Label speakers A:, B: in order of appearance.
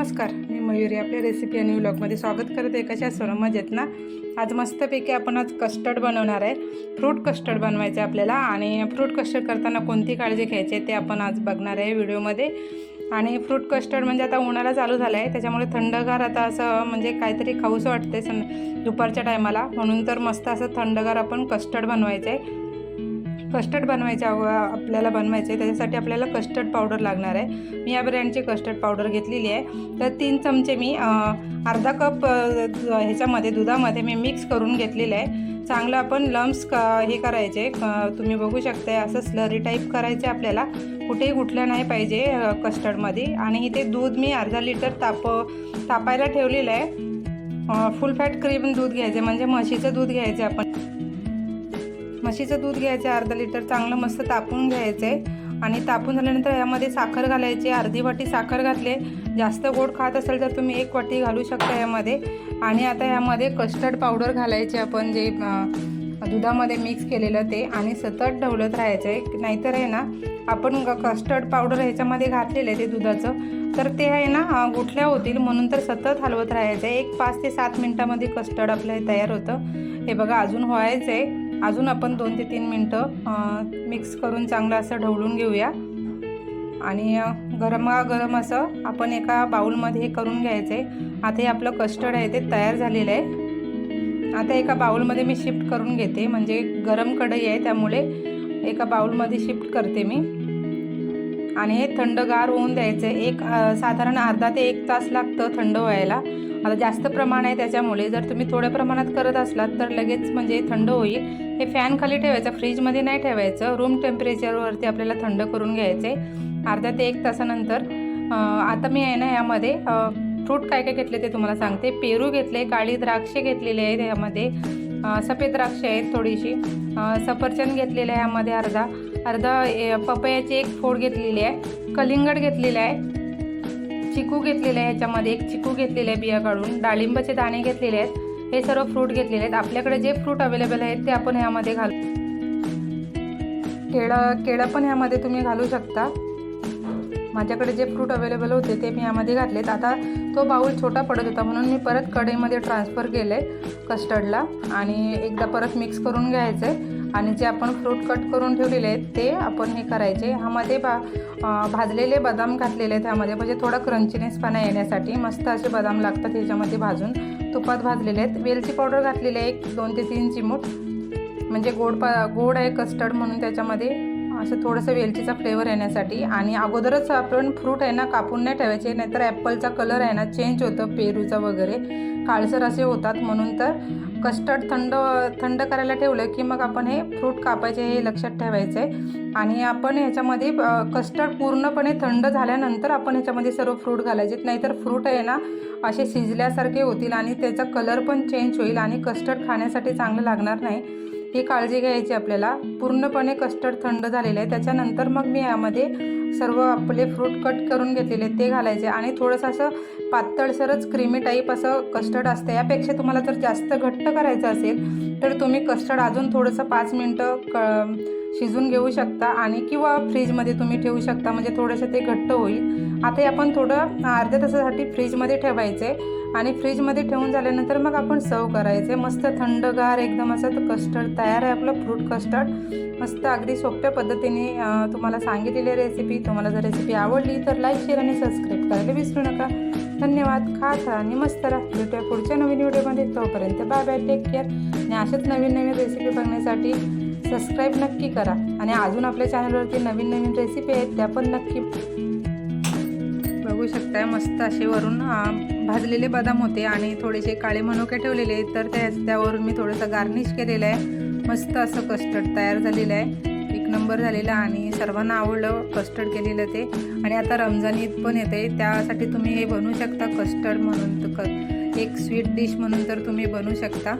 A: नमस्कार मी मयुरी आपल्या रेसिपी आणि व्लॉगमध्ये स्वागत करत. आहे कशा सर्व मजेत ना? आज मस्तपैकी आपण आज कस्टर्ड बनवणार आहे. फ्रूट कस्टर्ड बनवायचं आहे आपल्याला आणि फ्रूट कस्टर्ड करताना कोणती काळजी घ्यायची आहे ते आपण आज बघणार आहे व्हिडिओमध्ये आणि फ्रूट कस्टर्ड म्हणजे आता उन्हाळा चालू झाला आहे त्याच्यामुळे थंडगार आता असं म्हणजे काहीतरी खाऊसं वाटते सं दुपारच्या टायमाला म्हणून तर मस्त असं थंडगार आपण कस्टर्ड बनवायचं आहे कस्टर्ड बनवायचे आपल्याला आपल्याला बनवायचे त्याच्यासाठी आपल्याला कस्टर्ड पावडर लागणार आहे. मी या ब्रँडची कस्टर्ड पावडर घेतलेली आहे. तर तीन चमचे मी अर्धा कप ह्याच्यामध्ये दुधामध्ये मी मिक्स करून घेतलेलं आहे. चांगलं आपण लम्स क हे करायचे. तुम्ही बघू शकताय असं स्लरी टाईप करायचे आपल्याला. कुठेही कुठल्या नाही पाहिजे कस्टर्डमध्ये. आणि इथे दूध मी अर्धा लिटर ताप तापायला ठेवलेलं आहे. फुल फॅट क्रीम दूध घ्यायचे म्हणजे म्हशीचं दूध घ्यायचं आपण. म्हशीचं दूध घ्यायचं आहे अर्धा लिटर चांगलं मस्त तापून घ्यायचं आहे आणि तापून झाल्यानंतर यामध्ये साखर घालायची अर्धी वाटी साखर घातले. जास्त गोड खात असेल तर तुम्ही एक वाटी घालू शकता यामध्ये. आणि आता यामध्ये कस्टर्ड पावडर घालायचे आपण जे दुधामध्ये मिक्स केलेलं ते. आणि सतत ढवलत राहायचं आहे नाहीतर आहे ना आपण कस्टर्ड पावडर ह्याच्यामध्ये घातलेलं आहे ते दुधाचं. तर ते आहे ना गुठल्या होतील. म्हणून तर सतत हलवत राहायचं आहे एक पाच ते सात मिनटामध्ये कस्टर्ड आपलं हे तयार होतं. हे बघा अजून व्हायचं आहे अजून आपण दोन ते तीन मिनटं मिक्स करून चांगलं असं ढवळून घेऊया. आणि गरमागरम असं आपण एका बाऊलमध्ये हे करून घ्यायचं. आहे आता हे आपलं कस्टर्ड आहे ते तयार झालेलं आहे. आता एका बाऊलमध्ये मी शिफ्ट करून घेते. म्हणजे गरम कढई आहे त्यामुळे एका बाऊलमध्ये शिफ्ट करते मी. आणि हे थंडगार होऊन द्यायचं आहे. एक साधारण अर्धा ते एक तास लागतं थंड व्हायला. आता जास्त प्रमाण आहे त्याच्यामुळे जर तुम्ही थोड्या प्रमाणात करत असलात तर लगेच म्हणजे थंड होईल. हे फॅन खाली ठेवायचं फ्रीजमध्ये नाही ठेवायचं रूम टेम्परेचरवरती आपल्याला थंड करून घ्यायचे. अर्ध्या ते एक तासानंतर आता मी आहे ना यामध्ये फ्रूट काय काय घेतले ते तुम्हाला सांगते. पेरू घेतले काळी द्राक्षे घेतलेले आहेत यामध्ये. सफेद द्राक्षे आहेत थोडीशी. सफरचंद घेतलेले आहे यामध्ये अर्धा. अर्धा ए, पपयाची एक फोड घेतलेली आहे. कलिंगड घेतलेले आहे. चिकू घेतलेले आहे ह्याच्यामध्ये एक चिकू घेतलेले आहे बिया काढून. डाळिंबाचे दाणे घेतलेले आहेत. हे सर्व फ्रूट घेतलेले आहेत. आपल्याकडे जे फ्रूट अवेलेबल आहेत ते आपण ह्यामध्ये घालू. केळं केळं पण ह्यामध्ये तुम्ही घालू शकता. माझ्याकडे जे फ्रूट अवेलेबल होते ते मी यामध्ये घातलेत. आता तो बाऊल छोटा पडत होता म्हणून मी परत कढईमध्ये ट्रान्सफर केले कस्टर्डला आणि एकदा परत मिक्स करून घ्यायचं आहे आणि जे आपण फ्रूट कट करून ठेवलेले आहेत ते आपण हे करायचे. ह्यामध्ये भा भाजलेले बदाम घातलेले आहेत ह्यामध्ये. म्हणजे थोडा क्रंचीनेसपणा येण्यासाठी मस्त असे बदाम लागतात ह्याच्यामध्ये भाजून. तुपात भाजलेले आहेत. वेलची पावडर घातलेली आहे एक दोन ते तीन चिमूट. म्हणजे गोड पा गोड आहे कस्टर्ड म्हणून त्याच्यामध्ये असं थोडंसं वेलचीचा फ्लेवर येण्यासाठी. आणि अगोदरच आपण फ्रूट आहे ना कापून नाही ठेवायचे. नाहीतर ॲपलचा कलर आहे ना चेंज होतं पेरूचा वगैरे. काळसर असे होतात. म्हणून तर कस्टर्ड थंड थंड करायला ठेवलं की मग आपण हे फ्रूट कापायचे हे लक्षात ठेवायचं. आहे आणि आपण ह्याच्यामध्ये कस्टर्ड पूर्णपणे थंड झाल्यानंतर आपण ह्याच्यामध्ये सर्व फ्रूट घालायचे. नाहीतर फ्रूट आहे ना असे शिजल्यासारखे होतील आणि त्याचा कलर पण चेंज होईल आणि कस्टर्ड खाण्यासाठी चांगलं लागणार नाही. ही काळजी घ्यायची आपल्याला. पूर्णपणे कस्टर्ड थंड झालेलं आहे. त्याच्यानंतर मग मी यामध्ये सर्व आपले फ्रूट कट करून घेतलेले ते घालायचे. आणि थोडंसं असं पातळसरच क्रीमी टाईप असं कस्टर्ड असतं. यापेक्षा तुम्हाला जर जास्त घट्ट करायचं असेल तर तुम्ही कस्टर्ड अजून थोडंसं पाच मिनटं क शिजून घेऊ शकता. आणि किंवा फ्रीजमध्ये तुम्ही ठेवू शकता. म्हणजे थोडंसं ते घट्ट होईल. आता आपण थोडं अर्ध्या तासासाठी फ्रीजमध्ये ठेवायचं आहे आणि फ्रीजमध्ये ठेवून झाल्यानंतर मग आपण सर्व करायचे. मस्त थंडगार एकदम असं कस्टर्ड तयार आहे आपलं फ्रूट कस्टर्ड मस्त अगदी सोप्या पद्धतीने तुम्हाला सांगितलेली रेसिपी तुम्हाला जर रेसिपी आवडली तर लाईक शेअर आणि सबस्क्राईब करायला विसरू नका. धन्यवाद. खा खा आणि मस्त राहा. भेटूया पुढच्या नवीन व्हिडिओमध्ये. तोपर्यंत बाय बाय टेक केअर आणि अशाच नवीन नवीन रेसिपी बघण्यासाठी सबस्क्राईब नक्की करा. आणि अजून आपल्या चॅनलवरती नवीन नवीन रेसिपी आहेत त्या पण नक्की बघू शकताय मस्त असे वरून भाजलेले बदाम होते आणि थोडेसे काळे मनुके ठेवलेले आहेत. तर त्या त्यावरून मी थोडंसं गार्निश केलेलं आहे. मस्त असं कस्टर्ड तयार झालेलं आहे. एक नंबर झालेला आणि सर्वांना आवडलं कस्टर्ड केलेलं ते. आणि आता रमजान ईद पण येते. त्यासाठी तुम्ही हे बनवू शकता कस्टर्ड म्हणून. तर क एक स्वीट डिश म्हणून तर तुम्ही बनवू शकता.